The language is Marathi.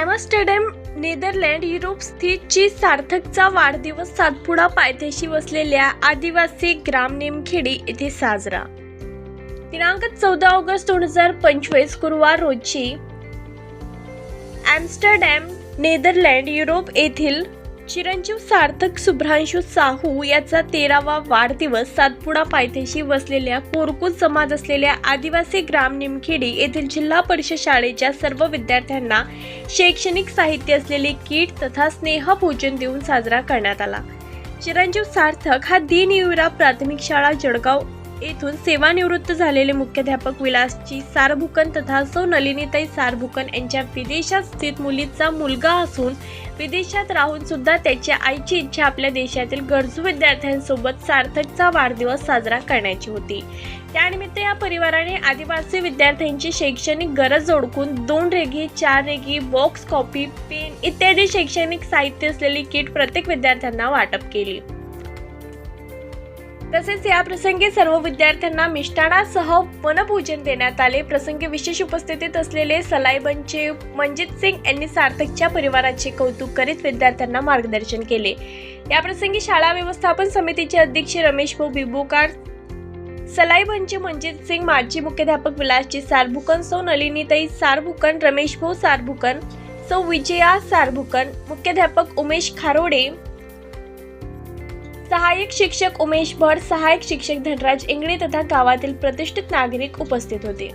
ॲमस्टरडॅम नेदरलँड युरोप स्थितची सार्थकचा वाढदिवस सातपुडा पायथ्याशी वसलेल्या आदिवासी ग्राम नेमखेडी येथे साजरा. दिनांक चौदा ऑगस्ट दोन हजार पंचवीस गुरुवार रोजी ॲम्स्टरडॅम नेदरलँड युरोप येथील चिरंजीव सार्थक सुभ्रांशू साहू याचा तेरावा वाढदिवस सातपुडा पायथ्याशी वसलेल्या पोरकूत समाज असलेल्या आदिवासी ग्राम निमखेडी येथील जिल्हा परिषद शाळेच्या सर्व विद्यार्थ्यांना शैक्षणिक साहित्य असलेले किट तथा स्नेहभोजन देऊन साजरा करण्यात आला. चिरंजीव सार्थक हा दिनयुरा प्राथमिक शाळा जळगाव येथून सेवानिवृत्त झालेले मुख्याध्यापक विलासजी सारभुकन तथा सौ नलिनीताई सारभुकन यांच्या विदेशात स्थित मुलीचा मुलगा असून विदेशात राहून सुद्धा त्याच्या आईची इच्छा आपल्या देशातील गरजू विद्यार्थ्यांसोबत सार्थकचा वाढदिवस साजरा करण्याची होती. त्यानिमित्त या परिवाराने आदिवासी विद्यार्थ्यांची शैक्षणिक गरज ओळखून दोन रेगी चार रेगी बॉक्स कॉपी पेन इत्यादी शैक्षणिक साहित्य असलेली किट प्रत्येक विद्यार्थ्यांना वाटप केली. तसेच या प्रसंगी सर्व विद्यार्थ्यांना मिष्टाणासह वनभोजन देण्यात आले. प्रसंगी विशेष उपस्थितीत असलेले सलायबनचे मनजित सिंग यांनी सार्थकच्या परिवाराचे कौतुक करीत विद्यार्थ्यांना मार्गदर्शन केले. या प्रसंगी शाळा व्यवस्थापन समितीचे अध्यक्ष रमेश भाऊ बिबुकार सलाईबनचे मनजित सिंग माजी मुख्याध्यापक विलासजी सारभुकन सौ नलिनीताई सारभुकन रमेश भाऊ सारभुकन सौ विजया सारभुकन मुख्याध्यापक उमेश खारोडे सहाय्यक शिक्षक उमेश भट सहाय्यक शिक्षक धनराज इंगळे तथा गावातील प्रतिष्ठित नागरिक उपस्थित होते.